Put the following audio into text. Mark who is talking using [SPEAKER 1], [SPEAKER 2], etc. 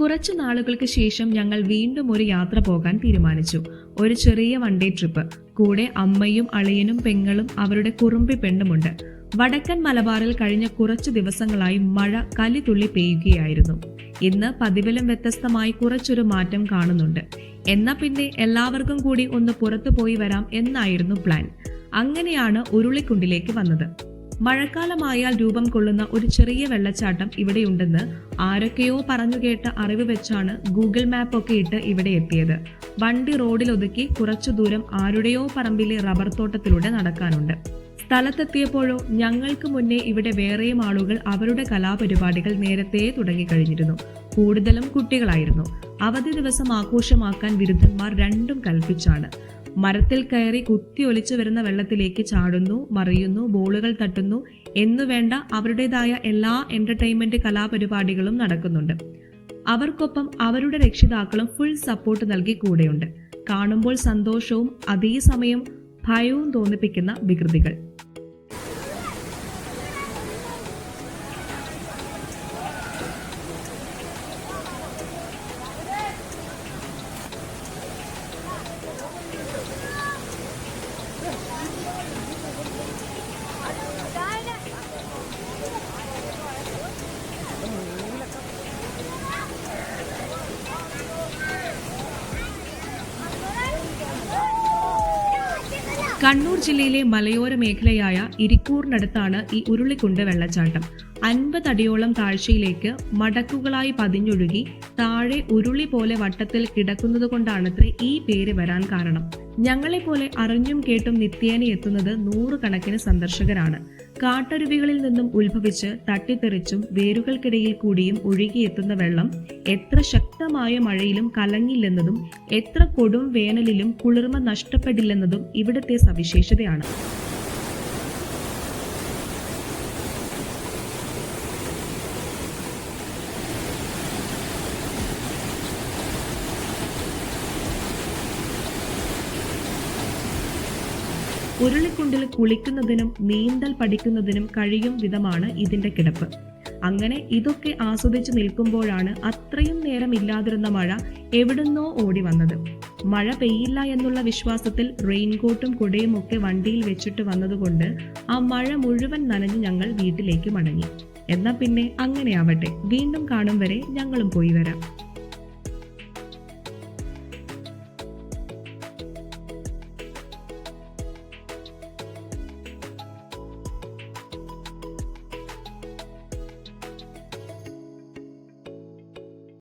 [SPEAKER 1] കുറച്ചു നാളുകൾക്ക് ശേഷം ഞങ്ങൾ വീണ്ടും ഒരു യാത്ര പോകാൻ തീരുമാനിച്ചു. ഒരു ചെറിയ വൺ ഡേ ട്രിപ്പ്. കൂടെ അമ്മയും അളിയനും പെങ്ങളും അവരുടെ കുറുമ്പി പെണ്ണുമുണ്ട്. വടക്കൻ മലബാറിൽ കഴിഞ്ഞ കുറച്ചു ദിവസങ്ങളായി മഴ കലിതുള്ളി പെയ്യുകയായിരുന്നു. ഇന്ന് പതിവിലും വ്യത്യസ്തമായി കുറച്ചൊരു മാറ്റം കാണുന്നുണ്ട്. എന്നാ പിന്നെ എല്ലാവർക്കും കൂടി ഒന്ന് പുറത്തു പോയി വരാം എന്നായിരുന്നു പ്ലാൻ. അങ്ങനെയാണ് ഉരുളിക്കുണ്ടിലേക്ക് വന്നത്. മഴക്കാലമായാൽ രൂപം കൊള്ളുന്ന ഒരു ചെറിയ വെള്ളച്ചാട്ടം ഇവിടെയുണ്ടെന്ന് ആരൊക്കെയോ പറഞ്ഞു കേട്ട അറിവ് വെച്ചാണ് ഗൂഗിൾ മാപ്പ് ഒക്കെ ഇട്ട് ഇവിടെ എത്തിയത്. വണ്ടി റോഡിൽ ഒതുക്കി കുറച്ചു ദൂരം ആരുടെയോ പറമ്പിലെ റബ്ബർ തോട്ടത്തിലൂടെ നടക്കാനുണ്ട്. സ്ഥലത്തെത്തിയപ്പോഴോ ഞങ്ങൾക്ക് മുന്നേ ഇവിടെ വേറെയും ആളുകൾ അവരുടെ കലാപരിപാടികൾ നേരത്തെ തുടങ്ങിക്കഴിഞ്ഞിരുന്നു. കൂടുതലും കുട്ടികളായിരുന്നു. അവധി ദിവസം ആഘോഷമാക്കാൻ വിരുദ്ധന്മാർ രണ്ടും കൽപ്പിച്ചാണ്. മരത്തിൽ കയറി കുത്തി ഒലിച്ചു വരുന്ന വെള്ളത്തിലേക്ക് ചാടുന്നു മറിയുന്നു ബോളുകൾ തട്ടുന്നു എന്നു വേണ്ട അവരുടേതായ എല്ലാ എന്റർടൈൻമെന്റ് കലാപരിപാടികളും നടക്കുന്നുണ്ട്. അവർക്കൊപ്പം അവരുടെ രക്ഷിതാക്കളും ഫുൾ സപ്പോർട്ട് നൽകി കൂടെയുണ്ട്. കാണുമ്പോൾ സന്തോഷവും അതേസമയം ഭയവും തോന്നിപ്പിക്കുന്ന വികൃതികൾ. കണ്ണൂർ ജില്ലയിലെ മലയോര മേഖലയായ ഇരിക്കൂറിനടുത്താണ് ഈ ഉരുളിക്കുണ്ട് വെള്ളച്ചാട്ടം. അൻപത് അടിയോളം താഴ്ചയിലേക്ക് മടക്കുകളായി പതിഞ്ഞൊഴുകി താഴെ ഉരുളി പോലെ വട്ടത്തിൽ കിടക്കുന്നത് കൊണ്ടാണത്രേ ഈ പേര് വരാൻ കാരണം. ഞങ്ങളെപ്പോലെ അറിഞ്ഞും കേട്ടും നിത്യേന എത്തുന്നത് നൂറുകണക്കിന് സന്ദർശകരാണ്. കാട്ടരുവികളിൽ നിന്നും ഉത്ഭവിച്ച് തട്ടിത്തെറിച്ചും വേരുകൾക്കിടയിൽ കൂടിയും ഒഴുകിയെത്തുന്ന വെള്ളം എത്ര ശക്തമായ മഴയിലും കലങ്ങില്ലെന്നതും എത്ര കൊടും വേനലിലും കുളിർമ നഷ്ടപ്പെടില്ലെന്നതും ഇവിടുത്തെ സവിശേഷതയാണ്. ഉരുളിക്കുണ്ടിൽ കുളിക്കുന്നതിനും നീന്തൽ പഠിക്കുന്നതിനും കഴിയും വിധമാണ് ഇതിന്റെ കിടപ്പ്. അങ്ങനെ ഇതൊക്കെ ആസ്വദിച്ചു നിൽക്കുമ്പോഴാണ് അത്രയും നേരം ഇല്ലാതിരുന്ന മഴ എവിടുന്നോ ഓടി വന്നത്. മഴ പെയ്യില്ല എന്നുള്ള വിശ്വാസത്തിൽ റെയിൻകോട്ടും കുടയും ഒക്കെ വണ്ടിയിൽ വെച്ചിട്ട് വന്നതുകൊണ്ട് ആ മഴ മുഴുവൻ നനഞ്ഞ് ഞങ്ങൾ വീട്ടിലേക്ക് മടങ്ങി. എന്നാ പിന്നെ അങ്ങനെയാവട്ടെ. വീണ്ടും കാണും വരെ ഞങ്ങളും പോയി വരാം.